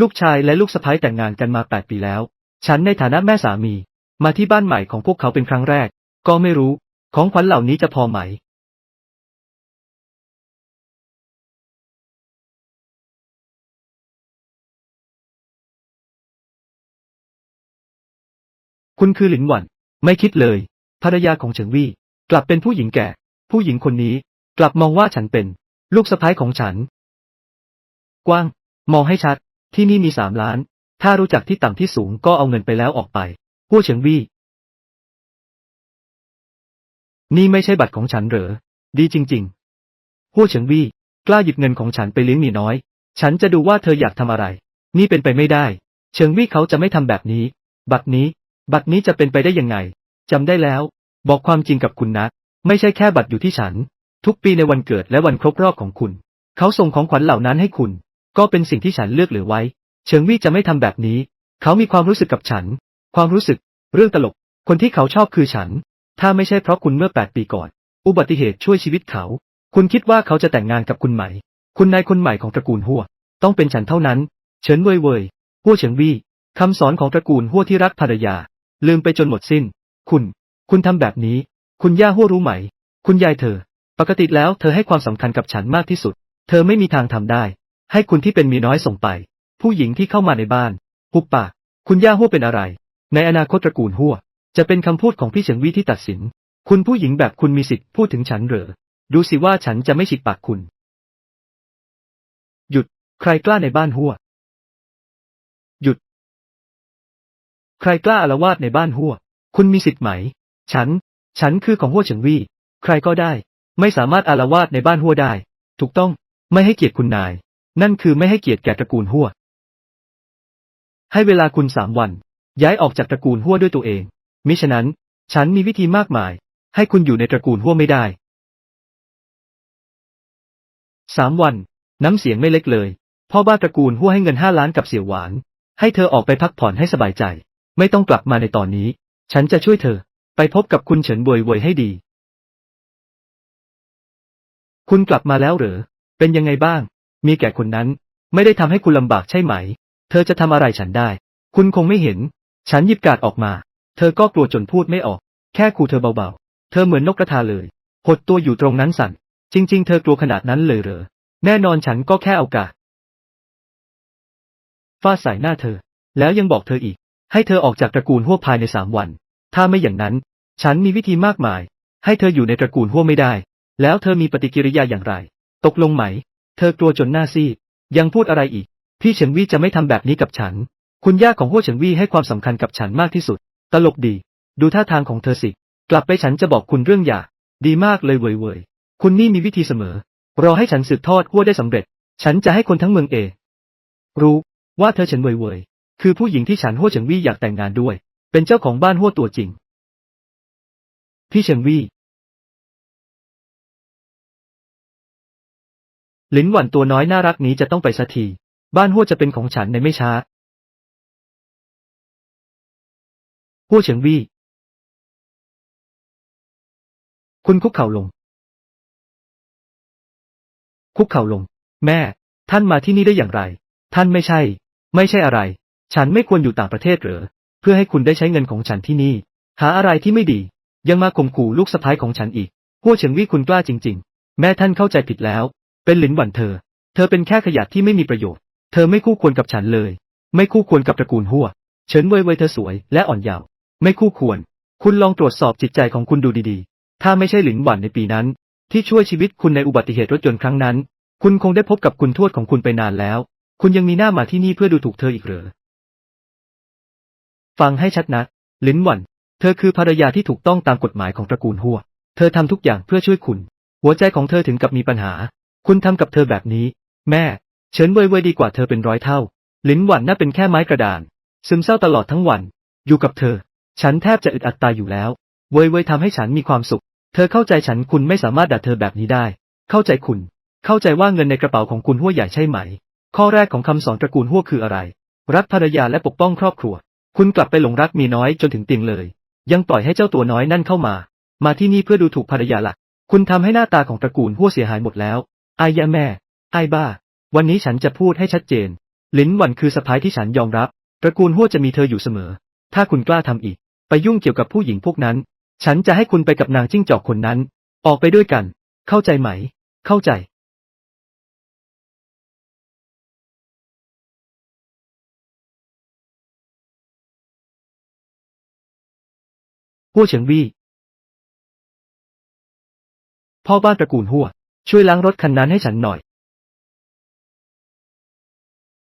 ลูกชายและลูกสะใภ้แต่งงานกันมาแปดปีแล้ว ฉันในฐานะแม่สามี มาที่บ้านใหม่ของพวกเขาเป็นครั้งแรก ก็ไม่รู้ ของขวัญเหล่านี้จะพอไหม คุณคือหลินหวัน ไม่คิดเลย ภรรยาของเฉิงวี่ กลับเป็นผู้หญิงแก่ ผู้หญิงคนนี้ กลับมองว่าฉันเป็น ลูกสะใภ้ของฉัน กว้าง มองให้ชัด ที่นี่มีสามล้าน ถ้ารู้จักที่ต่ำที่สูงก็เอาเงินไปแล้วออกไปหัวเฉิงวี่ นี่ไม่ใช่บัตรของฉันเหรอ ดีจริงๆหัวเฉิงวี่ กล้าหยิบเงินของฉันไปเลี้ยงหมีน้อย ฉันจะดูว่าเธออยากทำอะไร นี่เป็นไปไม่ได้ เฉิงวี่เขาจะไม่ทำแบบนี้ บัตรนี้ บัตรนี้จะเป็นไปได้ยังไงจำได้แล้ว บอกความจริงกับคุณนะไม่ใช่แค่บัตรอยู่ที่ฉัน ทุกปีในวันเกิดและวันครบรอบของคุณ เขาส่งของขวัญเหล่านั้นให้คุณ ก็เป็นสิ่งที่ฉันเลือกเหลือไว้ เฉิงวี่จะไม่ทำแบบนี้ เขามีความรู้สึกกับฉัน ความรู้สึก เรื่องตลก คนที่เขาชอบคือฉัน ถ้าไม่ใช่เพราะคุณเมื่อแปดปีก่อน อุบัติเหตุช่วยชีวิตเขา คุณคิดว่าเขาจะแต่งงานกับคุณไหม คุณนายคนใหม่ของตระกูลหัว ต้องเป็นฉันเท่านั้น เฉินเว่ยเว่ยหัวเฉิงวี่คำสอนของตระกูลหัวที่รักภรรยา ลืมไปจนหมดสิ้น คุณ คุณทำแบบนี้ คุณย่าหัวรู้ไหม คุณยายเธอ ปกติแล้วเธอให้ความสำคัญกับฉันมากที่สุด เธอไม่มีทางทำได้ ให้คุณที่เป็นมีน้อยส่งไป ผู้หญิงที่เข้ามาในบ้าน หุบปาก คุณย่าหัวเป็นอะไร ในอนาคตตระกูลหัว จะเป็นคำพูดของพี่เฉิงวี่ที่ตัดสิน คุณผู้หญิงแบบคุณมีสิทธิ์พูดถึงฉันเหรอ ดูสิว่าฉันจะไม่ฉีกปากคุณ หยุด ใครกล้าในบ้านหัว หยุด ใครกล้าอาละวาดในบ้านหัว คุณมีสิทธิ์ไหม ฉัน ฉันคือของหัวเฉิงวี่ ใครก็ได้ ไม่สามารถอาละวาดในบ้านหัวได้ ถูกต้อง ไม่ให้เกียรติคุณนาย นั่นคือไม่ให้เกียรติแก่ตระกูลหัวให้เวลาคุณสามวัน ย้ายออกจากตระกูลหัวด้วยตัวเอง มิฉะนั้น ฉันมีวิธีมากมาย ให้คุณอยู่ในตระกูลหัวไม่ได้สามวัน น้ำเสียงไม่เล็กเลย พ่อบ้านตระกูลหัวให้เงินห้าล้านกับเสี่ยวหวาน ให้เธอออกไปพักผ่อนให้สบายใจ ไม่ต้องกลับมาในตอนนี้ ฉันจะช่วยเธอ ไปพบกับคุณเฉินบวยเวยให้ดี คุณกลับมาแล้วเหรอ เป็นยังไงบ้าง มีแก่คนนั้น ไม่ได้ทำให้คุณลำบากใช่ไหม เธอจะทำอะไรฉันได้ คุณคงไม่เห็น ฉันหยิบกาดออกมา เธอก็กลัวจนพูดไม่ออก แค่ขู่เธอเบาๆ เธอเหมือนนกกระทาเลย หดตัวอยู่ตรงนั้นสั่น จริง ๆ เธอกลัวขนาดนั้นเลยเหรอ แน่นอนฉันก็แค่เอากาดฟาดใส่หน้าเธอ แล้วยังบอกเธออีก ให้เธอออกจากตระกูลหัวภายในสามวัน ถ้าไม่อย่างนั้น ฉันมีวิธีมากมาย ให้เธออยู่ในตระกูลหัวไม่ได้ แล้วเธอมีปฏิกิริยาอย่างไร ตกลงไหม เธอกลัวจนหน้าซีดยังพูดอะไรอีก พี่เฉินวี่จะไม่ทำแบบนี้กับฉัน คุณย่าของหัวเฉินวี่ให้ความสำคัญกับฉันมากที่สุด ตลกดี ดูท่าทางของเธอสิ กลับไปฉันจะบอกคุณเรื่องหย่า ดีมากเลยเว่ยเว่ยคุณนี่มีวิธีเสมอ รอให้ฉันสืบทอดหัวได้สำเร็จ ฉันจะให้คนทั้งเมืองเอ รู้ว่าเธอเฉินเว่ยเว่ยคือผู้หญิงที่ฉันหัวเฉิงวี่อยากแต่งงานด้วย เป็นเจ้าของบ้านหัวตัวจริง พี่เฉิงวี่ ลินหวันตัวน้อยน่ารักนี้จะต้องไปสักที บ้านหัวจะเป็นของฉันในไม่ช้าหัวเฉิงวี่ คุณคุกเข่าลง คุกเข่าลง แม่ ท่านมาที่นี่ได้อย่างไร ท่านไม่ใช่ ไม่ใช่อะไร ฉันไม่ควรอยู่ต่างประเทศเหรอเพื่อให้คุณได้ใช้เงินของฉันที่นี่ หาอะไรที่ไม่ดี ยังมาข่มขู่ลูกสะพ้ายของฉันอีกหัวเฉิงวี่คุณกล้าจริง ๆ แม่ท่านเข้าใจผิดแล้ว เป็นหลินหวันเธอ เธอเป็นแค่ขยะที่ไม่มีประโยชน์ เธอไม่คู่ควรกับฉันเลย ไม่คู่ควรกับตระกูลหัว เฉินเว่ยเว่ยเธอสวยและอ่อนเยาว์ ไม่คู่ควร คุณลองตรวจสอบจิตใจของคุณดูดีๆ ถ้าไม่ใช่หลินหวันในปีนั้น ที่ช่วยชีวิตคุณในอุบัติเหตุรถยนต์ครั้งนั้น คุณคงได้พบกับคุณทวดของคุณไปนานแล้ว คุณยังมีหน้ามาที่นี่เพื่อดูถูกเธออีกเหรอ ฟังให้ชัดนะ หลินหวัน เธอคือภรรยาที่ถูกต้องตามกฎหมายของตระกูลหัว เธอทำทุกอย่างเพื่อช่วยคุณ หัวใจของเธอถึงกับมีปัญหา คุณทำกับเธอแบบนี้ แม่ เฉินเว่ยเว่ยดีกว่าเธอเป็นร้อยเท่าหลินหวันน่าเป็นแค่ไม้กระดาน ซึมเศร้าตลอดทั้งวัน อยู่กับเธอ ฉันแทบจะอึดอัดตายอยู่แล้ว เว่ยเว่ยทำให้ฉันมีความสุข เธอเข้าใจฉันคุณไม่สามารถด่าเธอแบบนี้ได้ เข้าใจคุณ เข้าใจว่าเงินในกระเป๋าของคุณหัวใหญ่ใช่ไหม ข้อแรกของคำสอนตระกูลหัวคืออะไร รักภรรยาและปกป้องครอบครัว คุณกลับไปหลงรักมีน้อยจนถึงเตียงเลย ยังปล่อยให้เจ้าตัวน้อยนั่นเข้ามา มาที่นี่เพื่อดูถูกภรรยาหลัก คุณทำให้หน้าตาของตระกูลหัวเสียหายหมดแล้ว อายะแม่ ไอ้บ้า วันนี้ฉันจะพูดให้ชัดเจน ลินหวันคือสะพ้ายที่ฉันยอมรับ ตระกูลหัวจะมีเธออยู่เสมอ ถ้าคุณกล้าทำอีก ไปยุ่งเกี่ยวกับผู้หญิงพวกนั้น ฉันจะให้คุณไปกับนางจิ้งจอกคนนั้น ออกไปด้วยกัน เข้าใจไหม เข้าใจหัวเฉิงวี่ พ่อบ้านตระกูลหัว ช่วยล้างรถคันนั้นให้ฉันหน่อย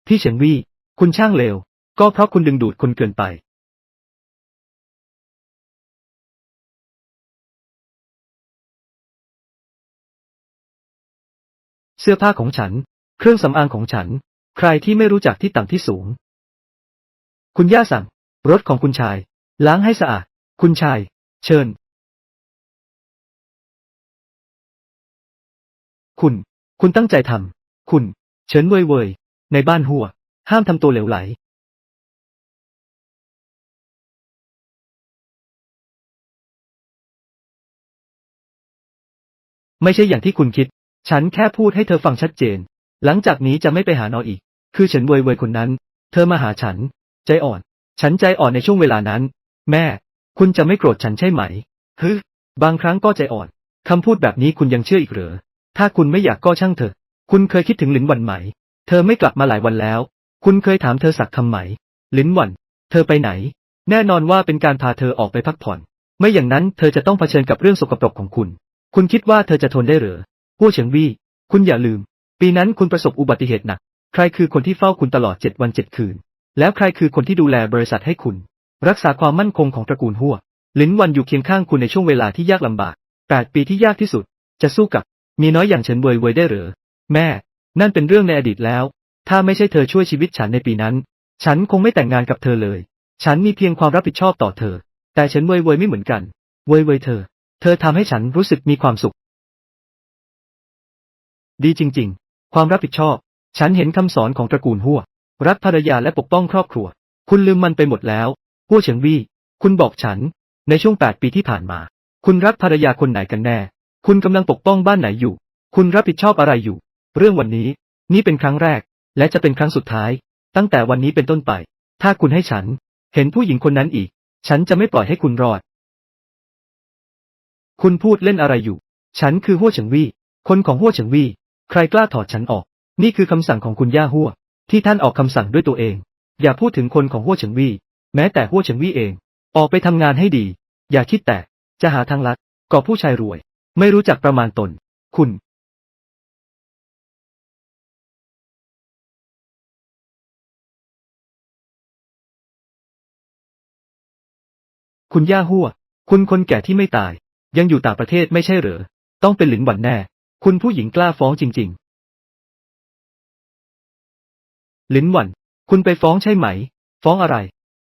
พี่เฉิงวี่ คุณช่างเลว ก็เพราะคุณดึงดูดคนเกินไป เสื้อผ้าของฉัน เครื่องสำอางของฉัน ใครที่ไม่รู้จักที่ต่ำที่สูง คุณย่าสั่ง รถของคุณชาย ล้างให้สะอาด คุณชาย เชิญ คุณ คุณตั้งใจทำ คุณ เฉินเว่ยเว่ยในบ้านหัว ห้ามทำตัวเหลวไหล ไม่ใช่อย่างที่คุณคิด ฉันแค่พูดให้เธอฟังชัดเจน หลังจากนี้จะไม่ไปหานออีก คือเฉินเว่ยเว่ยคนนั้น เธอมาหาฉัน ใจอ่อน ฉันใจอ่อนในช่วงเวลานั้น แม่ คุณจะไม่โกรธฉันใช่ไหมฮึบางครั้งก็ใจอ่อน คำพูดแบบนี้คุณยังเชื่ออีกเหรอ ถ้าคุณไม่อยากก็ช่างเถอะ คุณเคยคิดถึงหลินหวันไหม เธอไม่กลับมาหลายวันแล้ว คุณเคยถามเธอสักคำไหม หลินหวัน เธอไปไหน แน่นอนว่าเป็นการพาเธอออกไปพักผ่อน ไม่อย่างนั้นเธอจะต้องเผชิญกับเรื่องสกปรกของคุณ คุณคิดว่าเธอจะทนได้หรือหัวเฉิงวี่คุณอย่าลืม ปีนั้นคุณประสบอุบัติเหตุหนัก ใครคือคนที่เฝ้าคุณตลอดเจ็ดวันเจ็ดคืน แล้วใครคือคนที่ดูแลบริษัทให้คุณ รักษาความมั่นคงของตระกูลหัว ลินวันอยู่เคียงข้างคุณในช่วงเวลาที่ยากลำบากแปดปีที่ยากที่สุด จะสู้กับ มีน้อยอย่างเฉินเวยเวยได้หรือ แม่ นั่นเป็นเรื่องในอดีตแล้ว ถ้าไม่ใช่เธอช่วยชีวิตฉันในปีนั้น ฉันคงไม่แต่งงานกับเธอเลย ฉันมีเพียงความรับผิดชอบต่อเธอ แต่เฉินเวยเวยไม่เหมือนกัน เวยเวยเธอ เธอทำให้ฉันรู้สึกมีความสุข ดีจริง ๆ ความรับผิดชอบ ฉันเห็นคำสอนของตระกูลหัว รักภรรยาและปกป้องครอบครัว คุณลืมมันไปหมดแล้วหัวเฉิงวี่ คุณบอกฉัน ในช่วงแปดปีที่ผ่านมา คุณรักภรรยาคนไหนกันแน่ คุณกำลังปกป้องบ้านไหนอยู่ คุณรับผิดชอบอะไรอยู่ เรื่องวันนี้ นี่เป็นครั้งแรก และจะเป็นครั้งสุดท้าย ตั้งแต่วันนี้เป็นต้นไป ถ้าคุณให้ฉัน เห็นผู้หญิงคนนั้นอีก ฉันจะไม่ปล่อยให้คุณรอด คุณพูดเล่นอะไรอยู่ ฉันคือหัวเฉิงวี่ คนของหัวเฉิงวี่ ใครกล้าถอดฉันออก นี่คือคำสั่งของคุณย่าหัว ที่ท่านออกคำสั่งด้วยตัวเอง อย่าพูดถึงคนของหัวเฉิงวี่ แม้แต่หัวเฉิงวี่เอง ออกไปทำงานให้ดี อย่าคิดแต่ จะหาทางลัดก่อผู้ชายรวย ไม่รู้จักประมาณตน คุณคุณย่าหัว คุณคนแก่ที่ไม่ตาย ยังอยู่ต่างประเทศไม่ใช่เหรอ ต้องเป็นหลินหวันแน่ คุณผู้หญิงกล้าฟ้องจริง ๆ หลินหวัน คุณไปฟ้องใช่ไหม ฟ้องอะไร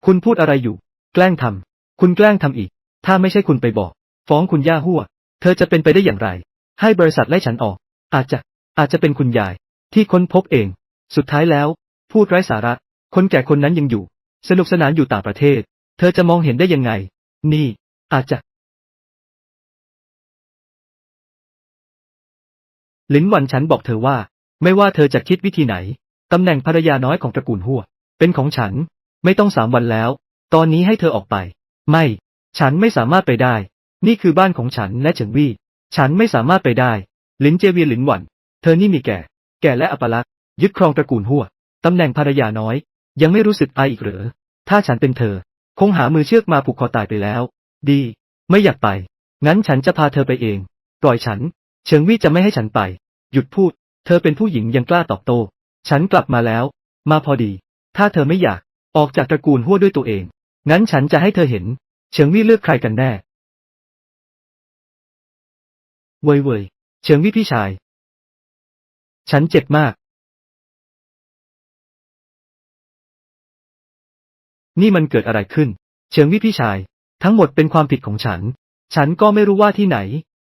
คุณพูดอะไรอยู่ แกล้งทำ คุณแกล้งทำอีก ถ้าไม่ใช่คุณไปบอก ฟ้องคุณย่าหัว เธอจะเป็นไปได้อย่างไร ให้บริษัทไล่ฉันออก อาจจะ อาจจะเป็นคุณยาย ที่ค้นพบเอง สุดท้ายแล้ว พูดไร้สาระ คนแก่คนนั้นยังอยู่ สนุกสนานอยู่ต่างประเทศ เธอจะมองเห็นได้ยังไง นี่ อาจจะลินวันฉันบอกเธอว่า ไม่ว่าเธอจะคิดวิธีไหน ตำแหน่งภรรยาน้อยของตระกูลหัว เป็นของฉัน ไม่ต้องสามวันแล้ว ตอนนี้ให้เธอออกไป ไม่ ฉันไม่สามารถไปได้ นี่คือบ้านของฉันและเฉิงวี่ ฉันไม่สามารถไปได้ หลินเจเวียหลินหวัน เธอนี่มีแก่ แก่และอัปลักษณ์ ยึดครองตระกูลหัว ตำแหน่งภรรยาน้อย ยังไม่รู้สึกอายอีกเหรอ ถ้าฉันเป็นเธอ คงหามือเชือกมาผูกคอตายไปแล้ว ดี ไม่อยากไป งั้นฉันจะพาเธอไปเอง ปล่อยฉัน เฉิงวี่จะไม่ให้ฉันไป หยุดพูด เธอเป็นผู้หญิงยังกล้าตอบโต้ ฉันกลับมาแล้ว มาพอดี ถ้าเธอไม่อยาก ออกจากตระกูลหัวด้วยตัวเอง งั้นฉันจะให้เธอเห็น เฉิงวี่เลือกใครกันแน่ เว่ยเว่ยเฉิงวี่พี่ชาย ฉันเจ็บมาก นี่มันเกิดอะไรขึ้นเฉิงวี่พี่ชาย ทั้งหมดเป็นความผิดของฉัน ฉันก็ไม่รู้ว่าที่ไหน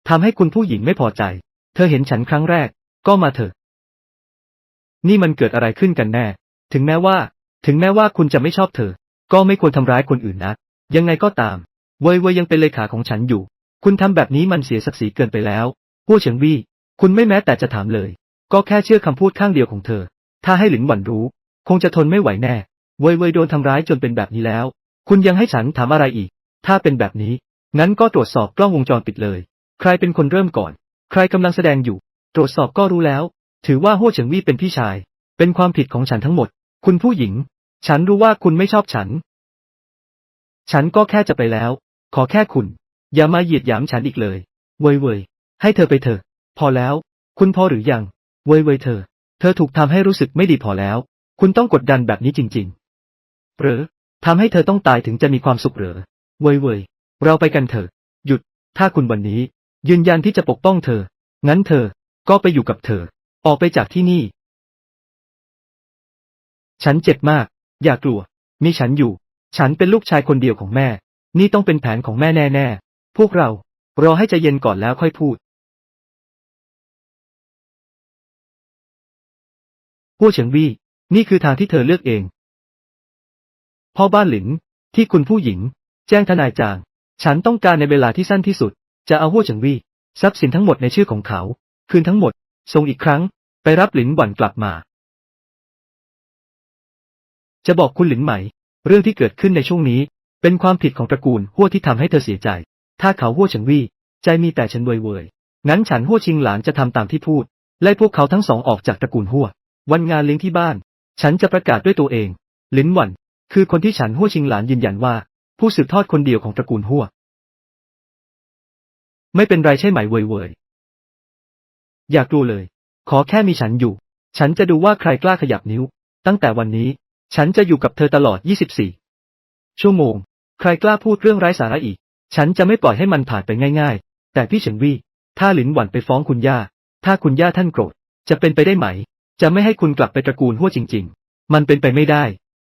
ทำให้คุณผู้หญิงไม่พอใจ เธอเห็นฉันครั้งแรก ก็มาเถอะ นี่มันเกิดอะไรขึ้นกันแน่ ถึงแม้ว่า ถึงแม้ว่าคุณจะไม่ชอบเธอ ก็ไม่ควรทำร้ายคนอื่นนะ ยังไงก็ตาม เว่ยเว่ยยังเป็นเลขาของฉันอยู่ คุณทำแบบนี้มันเสียศักดิ์ศรีเกินไปแล้วหัวเฉิงวี่ คุณไม่แม้แต่จะถามเลย ก็แค่เชื่อคำพูดข้างเดียวของเธอ ถ้าให้หลินหวันรู้ คงจะทนไม่ไหวแน่ เว่ยเว่ยโดนทำร้ายจนเป็นแบบนี้แล้ว คุณยังให้ฉันถามอะไรอีก ถ้าเป็นแบบนี้ งั้นก็ตรวจสอบกล้องวงจรปิดเลย ใครเป็นคนเริ่มก่อน ใครกำลังแสดงอยู่ ตรวจสอบก็รู้แล้ว ถือว่าหัวเฉิงวี่เป็นพี่ชาย เป็นความผิดของฉันทั้งหมด คุณผู้หญิง ฉันรู้ว่าคุณไม่ชอบฉัน ฉันก็แค่จะไปแล้ว ขอแค่คุณ อย่ามาเหยียดหยามฉันอีกเลย เวยเวยให้เธอไปเถอะ พอแล้ว คุณพอหรือยัง เวยเวยเธอ เธอถูกทำให้รู้สึกไม่ดีพอแล้ว คุณต้องกดดันแบบนี้จริง ๆ หรือทำให้เธอต้องตายถึงจะมีความสุขหรือเวยเวยเราไปกันเถอะ หยุด ถ้าคุณวันนี้ ยืนยันที่จะปกป้องเธอ งั้นเธอ ก็ไปอยู่กับเธอ ออกไปจากที่นี่ ฉันเจ็บมาก อย่ากลัว มีฉันอยู่ ฉันเป็นลูกชายคนเดียวของแม่ นี่ต้องเป็นแผนของแม่แน่ ๆ พวกเรา รอให้ใจเย็นก่อนแล้วค่อยพูดหัวเฉิงวี่ นี่คือทางที่เธอเลือกเอง พ่อบ้านหลิน ที่คุณผู้หญิง แจ้งทนายจาง ฉันต้องการในเวลาที่สั้นที่สุด จะเอาหัวเฉิงวี่ทรัพย์สินทั้งหมดในชื่อของเขา คืนทั้งหมด ส่งอีกครั้ง ไปรับหลินหวันกลับมา จะบอกคุณหลินไหม เรื่องที่เกิดขึ้นในช่วงนี้ เป็นความผิดของตระกูลหัวที่ทำให้เธอเสียใจ ถ้าเขาหัวฉิงวี่ ใจมีแต่ฉันเว่ยเว่ยงั้นฉันหัวชิงหลานจะทำตามที่พูด ไล่พวกเขาทั้งสองออกจากตระกูลหัว วันงานเลี้ยงที่บ้าน ฉันจะประกาศด้วยตัวเอง ลินหวัน คือคนที่ฉันหัวชิงหลานยืนยันว่า ผู้สืบทอดคนเดียวของตระกูลหัว ไม่เป็นไรใช่ไหมเว่ยเว่ยอยากลัวเลย ขอแค่มีฉันอยู่ ฉันจะดูว่าใครกล้าขยับนิ้ว ตั้งแต่วันนี้ ฉันจะอยู่กับเธอตลอด 24 ชั่วโมง ใครกล้าพูดเรื่องไร้สาระอีก ฉันจะไม่ปล่อยให้มันผ่านไปง่ายๆ แต่พี่เฉิงวี่ ถ้าหลินหวันไปฟ้องคุณย่า ถ้าคุณย่าท่านโกรธ จะเป็นไปได้ไหม จะไม่ให้คุณกลับไปตระกูลหัวจริง ๆ มันเป็นไปไม่ได้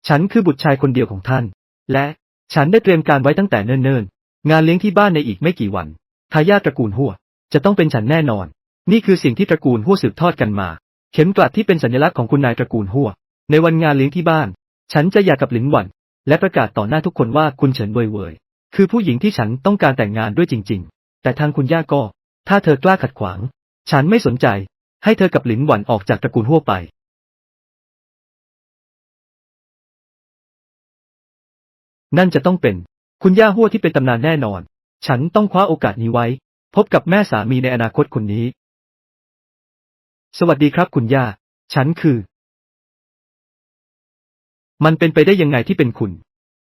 ฉันคือบุตรชายคนเดียวของท่าน และฉันได้เตรียมการไว้ตั้งแต่เนิ่นๆ งานเลี้ยงที่บ้านในอีกไม่กี่วัน ทายาทตระกูลหัวจะต้องเป็นฉันแน่นอน นี่คือสิ่งที่ตระกูลหัวสืบทอดกันมา เข็มกลัดที่เป็นสัญลักษณ์ของคุณนายตระกูลหัวในวันงานเลี้ยงที่บ้าน ฉันจะหย่ากับหลินหวัน และประกาศต่อหน้าทุกคนว่าคุณเฉินเว่ยเว่ย คือผู้หญิงที่ฉันต้องการแต่งงานด้วยจริง ๆ แต่ทางคุณย่าก็ ถ้าเธอกล้าขัดขวาง ฉันไม่สนใจ ให้เธอกับหลินหวันออกจากตระกูลหัวไป นั่นจะต้องเป็น คุณย่าหัวที่เป็นตำนานแน่นอน ฉันต้องคว้าโอกาสนี้ไว้ พบกับแม่สามีในอนาคตคนนี้ สวัสดีครับคุณย่า ฉันคือ มันเป็นไปได้ยังไงที่เป็นคุณ